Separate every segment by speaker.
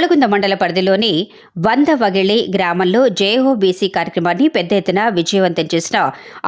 Speaker 1: గోలగుంద మండల పరిధిలోని వందవగిళి గ్రామంలో జేఓబీసీ కార్యక్రమాన్ని పెద్ద ఎత్తున విజయవంతం చేసిన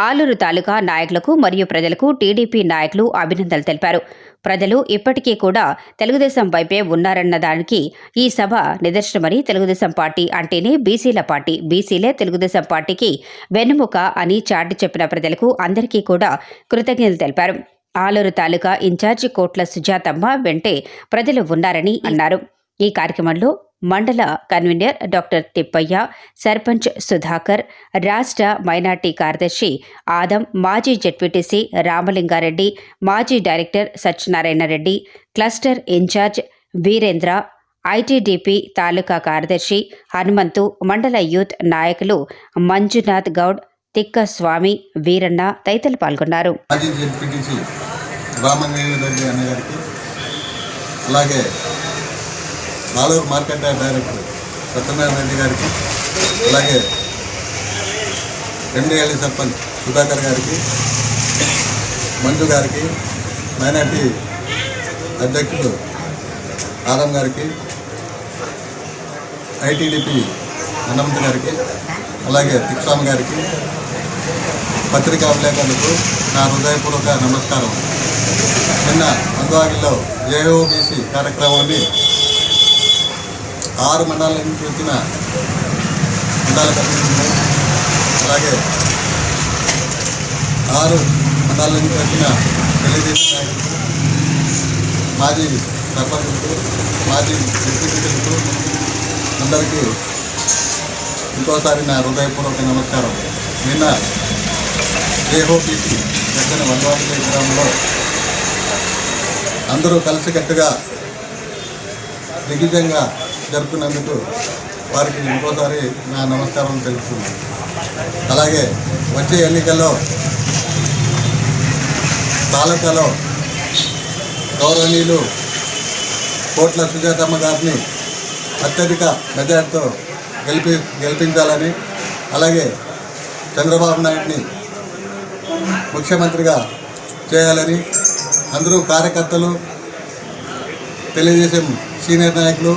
Speaker 1: ఆలూరు తాలూకా నాయకులకు మరియు ప్రజలకు టీడీపీ నాయకులు అభినందనలు తెలిపారు. ప్రజలు ఇప్పటికీ కూడా తెలుగుదేశం వైపే ఉన్నారన్న దానికి ఈ సభ నిదర్శనమని తెలుగుదేశం పార్టీ అంటేనే బీసీల పార్టీ. బీసీలే తెలుగుదేశం పార్టీకి వెన్నుముక అని చాటి చెప్పిన ప్రజలకు అందరికీ కూడా కృతజ్ఞతలు తెలిపారు. ఆలూరు తాలూకా ఇన్ఛార్జి కోట్ల సుజాతమ్మ వెంటే ప్రజలు ఉన్నారని అన్నారు. ఈ కార్యక్రమంలో మండల కన్వీనర్ డాక్టర్ తిప్పయ్య సర్పంచ్ సుధాకర్ రాష్ట్ర మైనార్టీ కార్యదర్శి ఆదం మాజీ జెడ్పీటీసీ రామలింగారెడ్డి మాజీ director Satyanarayana Reddy cluster incharge Veerendra ITDP తాలూకా కార్యదర్శి హనుమంతు మండల యూత్ నాయకులు మంజునాథ్ గౌడ్ తిక్క స్వామి వీరన్న తదితరులు పాల్గొన్నారు.
Speaker 2: అలాగే నాలుగు మార్కెట్ డైరెక్టర్ సత్యనారాయణ రెడ్డి గారికి అలాగే ఎండిఎల్ఈ సర్పంచ్ సుధాకర్ గారికి మంజు గారికి మైనార్టీ అధ్యక్షుడు ఆరం గారికి ఐటీడీపీ హనుమంత్ గారికి అలాగే తిక్స్వామి గారికి పత్రికా విలేకరులకు నా హృదయపూర్వక నమస్కారం. నిన్న అందువాగిలో జేఓబీసీ కార్యక్రమాన్ని ఆరు మండలాల నుంచి వచ్చిన మండల కమిటీలు అలాగే ఆరు మండలాల నుంచి వచ్చిన తెలుగుదేశం నాయకులు మాజీ సర్పంచులు మాజీ డిప్యూటీలకు అందరికీ ఇంకోసారి నా హృదయపూర్వక నమస్కారం. నిన్న ఏఓపీసీ దక్షిణ వనవాసి గ్రామంలో అందరూ కలిసికట్టుగా దిగ్విజయంగా జరుపుకున్నందుకు వారికి ఇంకోసారి నా నమస్కారం తెలుపుతున్నాను. అలాగే వచ్చే ఎన్నికల్లో తాలూకాలో గౌరవనీయులు కోట్ల సుజాతమ్మ గారిని అత్యధిక మెజార్టీతో గెలిపి గెలిపించాలని అలాగే చంద్రబాబు నాయుడిని ముఖ్యమంత్రిగా చేయాలని అందరూ కార్యకర్తలు తెలియజేసే సీనియర్ నాయకులు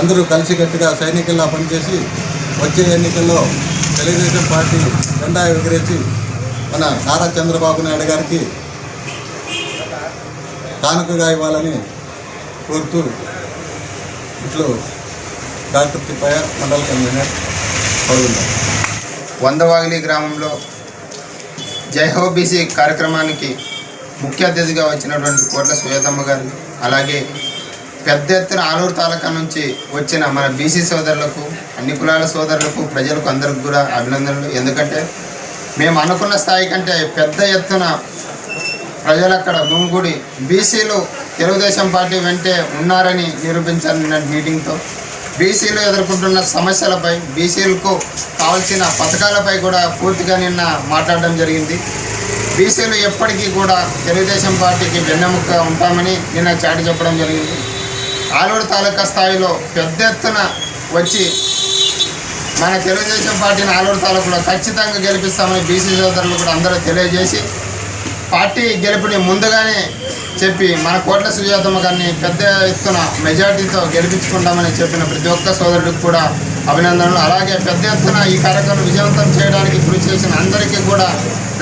Speaker 2: అందరూ కలిసికట్టుగా సైనికుల్లా పనిచేసి వచ్చే ఎన్నికల్లో తెలుగుదేశం పార్టీ జెండా ఎగురేసి మన నారా చంద్రబాబు నాయుడు గారికి కానుకగా ఇవ్వాలని కోరుతూ ఇట్లు డాక్టర్ తిప్పయ్య మండల కన్వీనర్ పడుతున్నారు
Speaker 3: వందవాగిలి గ్రామంలో జైహోబీసీ కార్యక్రమానికి ముఖ్య అతిథిగా వచ్చినటువంటి కోట్ల సుజాతమ్మ గారు అలాగే పెద్ద ఎత్తున ఆలూరు తాలూకా నుంచి వచ్చిన మన బీసీ సోదరులకు అన్ని కులాల సోదరులకు ప్రజలకు అందరికి కూడా అభినందనలు. ఎందుకంటే మేము అనుకున్న స్థాయి కంటే పెద్ద ఎత్తున ప్రజలు అక్కడ గుమిగూడి బీసీలు తెలుగుదేశం పార్టీ వెంటే ఉన్నారని నిరూపించారు మీటింగ్తో. బీసీలు ఎదుర్కొంటున్న సమస్యలపై బీసీలకు కావాల్సిన పథకాలపై కూడా పూర్తిగా నిన్న మాట్లాడడం జరిగింది. బీసీలు ఎప్పటికీ కూడా తెలుగుదేశం పార్టీకి వెన్నెముక ఉంటామని నిన్న చాటి చెప్పడం జరిగింది. ఆలూరు తాలూకా స్థాయిలో పెద్ద ఎత్తున వచ్చి మన తెలుగుదేశం పార్టీని ఆలూరు తాలూకులో ఖచ్చితంగా గెలిపిస్తామని బీసీ సోదరులు కూడా అందరూ తెలియజేసి పార్టీ గెలుపుని ముందుగానే చెప్పి మన కోట్ల సుజాతమ్మ గారిని పెద్ద ఎత్తున మెజార్టీతో గెలిపించుకుంటామని చెప్పిన ప్రతి ఒక్క సోదరుడికి కూడా అభినందనలు. అలాగే పెద్ద ఎత్తున ఈ కార్యక్రమం విజయవంతం చేయడానికి కృషి చేసిన అందరికీ కూడా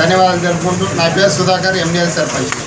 Speaker 3: ధన్యవాదాలు తెలుపుకుంటూ నా పేరు సుధాకర్ ఎండిఎల్ సర్పంచ్.